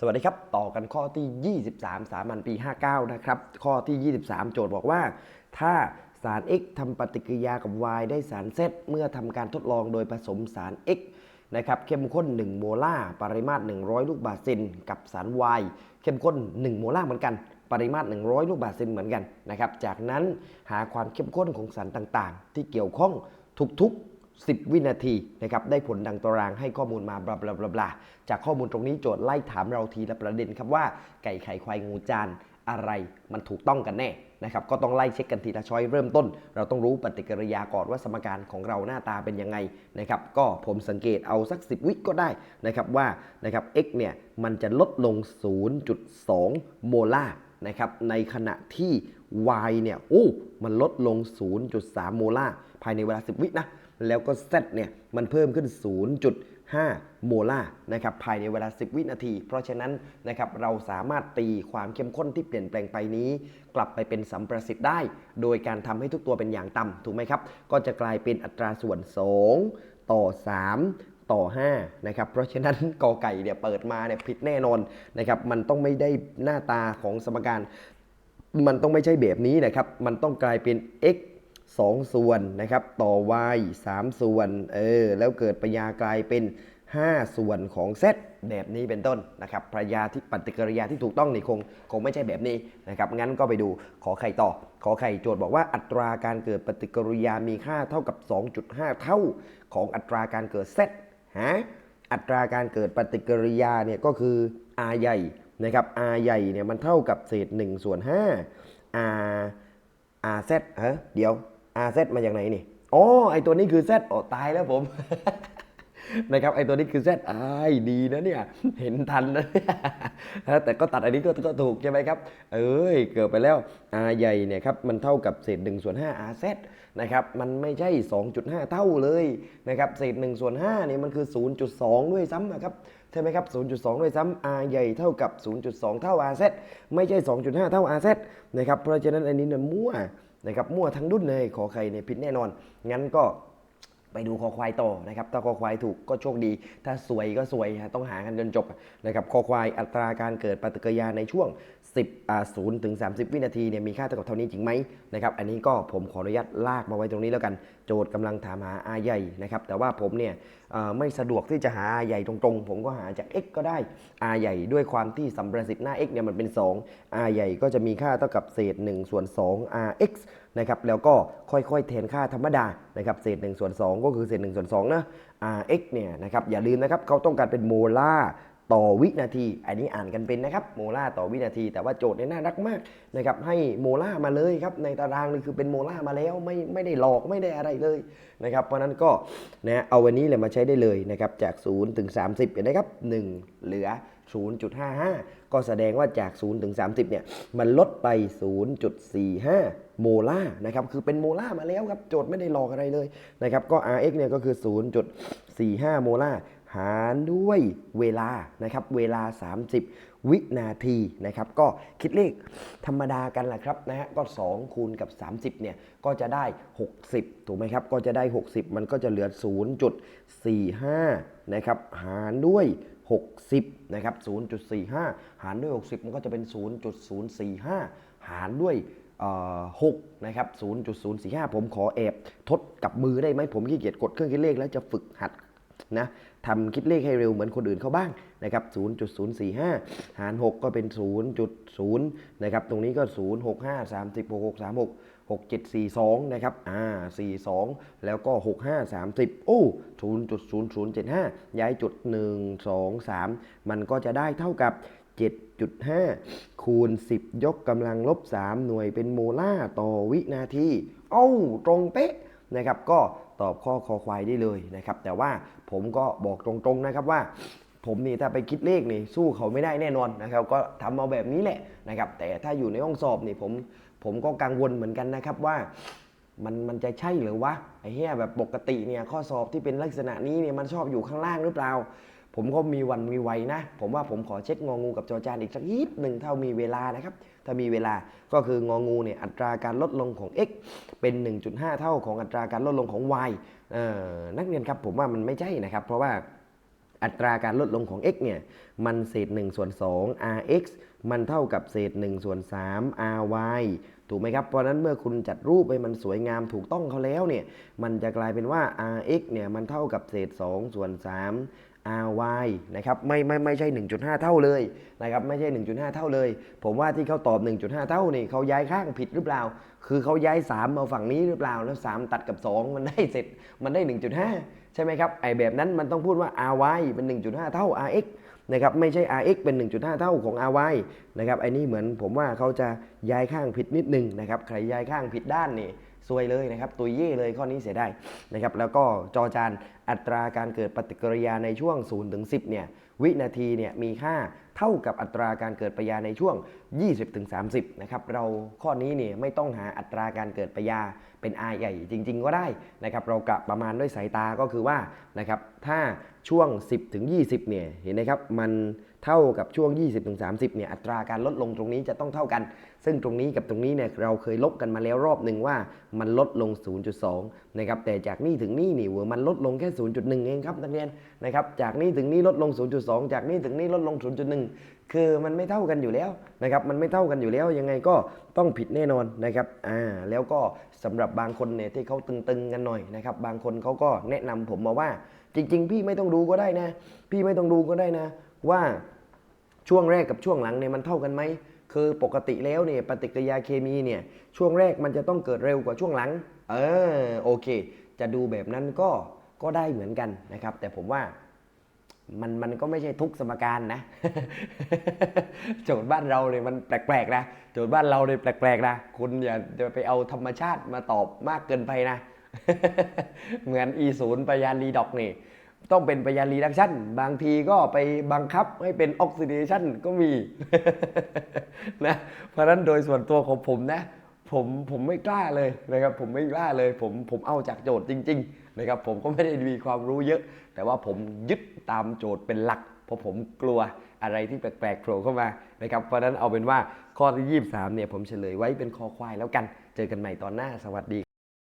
สวัสดีครับ ต่อกันข้อที่ 23 สามัญปี 59 นะครับ ข้อที่ 23 โจทย์บอกว่า ถ้าสาร X ทำปฏิกิริยากับ Y ได้สาร Z เมื่อทำการทดลองโดยผสมสาร X นะครับเข้มข้น 1 โมลาร์ปริมาตร 100 ลูกบาศก์เซนกับสาร Y เข้มข้น 1 โมลาร์เหมือนกัน ปริมาตร 100 ลูกบาศก์เซนเหมือนกันนะครับจากนั้นหาความเข้มข้นของสารต่างๆ ที่เกี่ยวข้องทุกๆ 10 วินาทีนะครับได้ผลดังตารางให้ข้อมูลมาบลาบลาบลาบลาจากข้อมูลตรงนี้โจทย์ไล่ถามเราทีละประเด็นครับว่าไก่ไข่ควายงูจานอะไรมันถูกต้องกันแน่นะครับก็ต้องไล่เช็คกันทีละช้อยเริ่มต้น เราต้องรู้ปฏิกิริยาก่อนว่าสมการของเราหน้าตาเป็นยังไงนะครับก็ผมสังเกตเอาสัก 10 วิก็ได้นะครับว่านะครับ x เนี่ยมันจะลดลง 0.2 โมลาร์นะครับในขณะที่ y เนี่ยโอ้มันลดลง 0.3 โมลาร์ภายในเวลา 10 วินะ แล้วก็ Z เนี่ยมันเพิ่มขึ้น 0.5 โมลาร์นะครับภายในเวลา 10 วินาที เพราะฉะนั้นนะครับเราสามารถตีความเข้มข้นที่เปลี่ยนแปลงไปนี้ กลับไปเป็นสัมประสิทธิ์ได้ โดยการทำให้ทุกตัวเป็นอย่างต่ำถูกไหมครับ ก็จะกลายเป็นอัตราส่วน 2 ต่อ 3ต่อ5นะครับ เพราะฉะนั้นกอไก่เนี่ยเปิดมาเนี่ยผิดแน่นอนนะครับ มันต้องไม่ได้หน้าตาของสมการ มันต้องไม่ใช่แบบนี้นะครับ มันต้องกลายเป็น x 2 ส่วนนะครับ ต่อ y 3 ส่วนเออแล้วเกิดปยากลายเป็น 5 ส่วนของ z แบบนี้เป็นต้นนะครับปยาที่ปฏิกิริยาที่ถูกต้องนี่คงคงไม่ใช่แบบนี้นะครับงั้นก็ไปดูขอไข่ต่อ ขอไข่โจทย์บอกว่าอัตราการเกิดปฏิกิริยามีค่าเท่ากับ 2.5 เท่าของอัตราการเกิด z ฮะอัตราการเกิดปฏิกิริยาเนี่ยก็คือ r ใหญ่นะครับ r ใหญ่เนี่ยมันเท่ากับเศษ1ส่วน5 r r z ฮะเดี๋ยว r z มาจากไหนนี่อ๋อไอตัวนี้คือ z อ๋อตายแล้วผม นะครับไอตัวนี้คือ z อายดีนะเนี่ย เห็นทันนะแต่ก็ตัดอันนี้ก็ก็ถูกใช่ไหมครับ เอ้ย เกิดไปแล้ว r ใหญ่เนี่ยครับ มันเท่ากับเศษ1ส่วน5 r z นะครับ มันไม่ใช่ 2.5 เท่าเลยนะครับ เศษ1ส่วน5เนี่ยมันคือ 0.2 ด้วยซ้ำนะครับใช่ไหมครับ 0.2 ด้วยซ้ำ r ใหญ่เท่ากับ 0.2 เท่า rz ไม่ใช่ 2.5 เท่า rz นะครับ เพราะฉะนั้นอันนี้เนี่ยมั่ว นะครับมั่วทั้งดุนเลยขอใครเนี่ยผิดแน่นอน งั้นก็ไปดูคอควายต่อนะครับ ถ้าคอควายถูกก็โชคดี ถ้าสวยก็สวยฮะต้องหากันจนจบนะครับ คอควายอัตราการเกิดปฏิกิริยาในช่วง 10อ่า0ถึง 30 วินาทีเนี่ยมีค่าเท่ากับเท่านี้จริงไหมนะครับ อันนี้ก็ผมขออนุญาตลากมาไว้ตรงนี้แล้วกัน โจทย์กำลังถามหา R ใหญ่นะครับ แต่ว่าผมเนี่ย ไม่สะดวกที่จะหา R ใหญ่ตรงๆ ผมก็หาจาก x ก็ได้ R ใหญ่ด้วยความที่สัมประสิทธิ์หน้า x เนี่ยมันเป็น2 R ใหญ่ก็จะมีค่าเท่ากับเศษ1ส่วน2 rx นะครับแล้วก็ค่อยๆแทนค่าธรรมดานะครับเศษ1ส่วน2ก็คือเศษ1ส่วน2นะ rx เนี่ยนะครับอย่าลืมนะครับเขาต้องการเป็นโมลาร์ ต่อวินาที อันนี้อ่านกันเป็นนะครับโมลาร์ต่อวินาที แต่ว่าโจทย์เนี่ยน่ารักมากนะครับให้โมลาร์มาเลยครับในตารางนี่คือเป็นโมลาร์มาแล้วไม่ไม่ได้หลอกไม่ได้อะไรเลยนะครับเพราะนั้นก็นะเอาวันนี้เลยมาใช้ได้เลยนะครับจาก 0 ถึง 30เห็นไหมครับ 1 เหลือ 0.55 ก็แสดงว่าจาก 0 ถึง 30เนี่ยมันลดไป 0.45 โมลาร์นะครับคือเป็นโมลาร์มาแล้วครับโจทย์ไม่ได้หลอกอะไรเลยนะครับก็ Rx เนี่ยก็คือ 0.45 โมลาร์ หารด้วยเวลานะครับเวลา 30 วินาทีนะครับก็คิดเลขธรรมดากันแหละครับนะฮะก็ 2 คูณกับ 30เนี่ยก็จะได้ 60 ถูกไหมครับ ก็จะได้ 60 มันก็จะเหลือ 0.45 นะครับหารด้วย 60 นะครับ 0.45 หารด้วย 60 มันก็จะเป็น 0.045 หารด้วยเอ่อ6นะครับ 0.045 ผมขอแอบทดกับมือได้ไหมผมขี้เกียจกดเครื่องคิดเลขแล้วจะฝึกหัด นะทำคิดเลขให้เร็วเหมือนคนอื่นเขาบ้างนะครับ 0.045 หาร 6 ก็เป็น 0.0 นะครับ ตรงนี้ก็ 0 6 5 30 6 6 3 6 6 7 4 2 นะครับ อ่า 42 แล้วก็ 6 5 30 โอ้ 0.0075 ย้ายจุด 1 2 3 มันก็จะได้เท่ากับ 7.5 คูณ 10 ยกกำลังลบ 3 หน่วยเป็นโมลาต่อวินาทีโอ้า ตรงเป๊ะ นะครับ ก็ตอบข้อคอควายได้เลยนะครับ แต่ว่าผมก็บอกตรงๆนะครับว่า ผมนี่ถ้าไปคิดเลขนี่สู้เขาไม่ได้แน่นอนนะครับ ก็ทำเอาแบบนี้แหละนะครับ แต่ถ้าอยู่ในห้องสอบนี่ผมผมก็กังวลเหมือนกันนะครับว่ามันมันจะใช่หรือวะไอ้เหี้ยแบบปกติเนี่ยข้อสอบที่เป็นลักษณะนี้เนี่ยมันชอบอยู่ข้างล่างหรือเปล่า ผมก็มีวันมีไวนะ ผมว่าผมขอเช็คงองูกับจอจานอีกสักนิดหนึ่งเท่ามีเวลานะครับ ถ้ามีเวลาก็คืององูเนี่ยอัตราการลดลงของ x เป็น 1.5 เท่าของอัตราการลดลงของ y ออนักเรียนครับผมว่ามันไม่ใช่นะครับ เพราะว่าอัตราการลดลงของ x เนี่ยมันเศษ1ส่วน2 rx มันเท่ากับเศษ1ส่วน3 ry ถูกไหมครับ เพราะฉะนั้นเมื่อคุณจัดรูปให้มันสวยงามถูกต้องเขาแล้วเนี่ย มันจะกลายเป็นว่า rx เนี่ยมันเท่ากับเศษ2ส่วน3 ry นะครับไม่ไม่ไม่ใช่ 1.5 เท่าเลยนะครับไม่ใช่ 1.5 เท่าเลย ผมว่าที่เขาตอบ 1.5 เท่านี่เขาย้ายข้างผิดหรือเปล่า คือเขาย้าย 3 มาฝั่งนี้หรือเปล่า แล้ว 3 ตัดกับ 2 มันได้เสร็จมันได้ 1.5 ใช่ไหมครับไอแบบนั้นมันต้องพูดว่า ry เป็น 1.5 เท่า rx นะครับไม่ใช่ rx เป็น 1.5 เท่าของ ry นะครับไอ้นี่เหมือนผมว่าเขาจะย้ายข้างผิดนิดนึงนะครับใครย้ายข้างผิดด้านนี่ ซวยเลยนะครับตัวเย่เลยข้อนี้เสียได้นะครับแล้วก็จอจานอัตราการเกิดปฏิกิริยาในช่วง0ถึง10เนี่ยวินาทีเนี่ยมีค่าเท่ากับอัตราการเกิดปยาในช่วง 20ถึง30นะครับเราข้อนี้เนี่ยไม่ต้องหาอัตราการเกิดปยาเป็น R ใหญ่จริง ๆ ก็ได้นะครับเรากะประมาณด้วยสายตาก็คือว่านะครับถ้าช่วง 10ถึง20เนี่ยเห็นไหมครับมัน เท่ากับช่วง 20ถึง30เนี่ยอัตราการลดลงตรงนี้จะต้องเท่ากัน ซึ่งตรงนี้กับตรงนี้เนี่ยเราเคยลบกันมาแล้วรอบหนึ่งว่ามันลดลง 0.2นะครับแต่จากนี่ถึงนี่นี่เวอร์มันลดลงแค่ 0.1 เองครับนักเรียนนะครับจากนี่ถึงนี่ลดลง 0.2 จากนี่ถึงนี่ลดลง 0.1 คือมันไม่เท่ากันอยู่แล้วนะครับมันไม่เท่ากันอยู่แล้วยังไงก็ต้องผิดแน่นอนนะครับอ่าแล้วก็สำหรับบางคนเนี่ยที่เขาตึงๆกันหน่อยนะครับบางคนเขาก็แนะนำผมมาว่าจริง ๆ พี่ไม่ต้องดูก็ได้นะ พี่ไม่ต้องดูก็ได้นะ ว่าช่วงแรกกับช่วงหลังเนี่ยมันเท่ากันไหมคือปกติแล้วเนี่ยปฏิกิริยาเคมีเนี่ยช่วงแรกมันจะต้องเกิดเร็วกว่าช่วงหลัง เออโอเค จะดูแบบนั้นก็ก็ได้เหมือนกันนะครับ แต่ผมว่ามันมันก็ไม่ใช่ทุกสมการนะ โจทย์บ้านเราเนี่ยมันแปลกๆนะโจทย์บ้านเราเนี่ยแปลกๆนะคุณอย่าจะไปเอาธรรมชาติมาตอบมากเกินไปนะ เหมือน e ศูนย์ปยานรีดอกนี่ ต้องเป็นปยานรีดักชันบางทีก็ไปบังคับให้เป็นออกซิเดชันก็มีนะเพราะนั้นโดยส่วนตัวของผมนะผมผมไม่กล้าเลยนะครับผมไม่กล้าเลยผมผมเอาจากโจทย์จริงๆนะครับผมก็ไม่ได้มีความรู้เยอะ แต่ว่าผมยึดตามโจทย์เป็นหลัก เพราะผมกลัวอะไรที่แปลกๆโผล่เข้ามานะครับเพราะฉะนั้นเอาเป็นว่าข้อที่ 23เนี่ยผมเฉลยไว้เป็นคอควายแล้วกัน เจอกันใหม่ตอนหน้าสวัสดี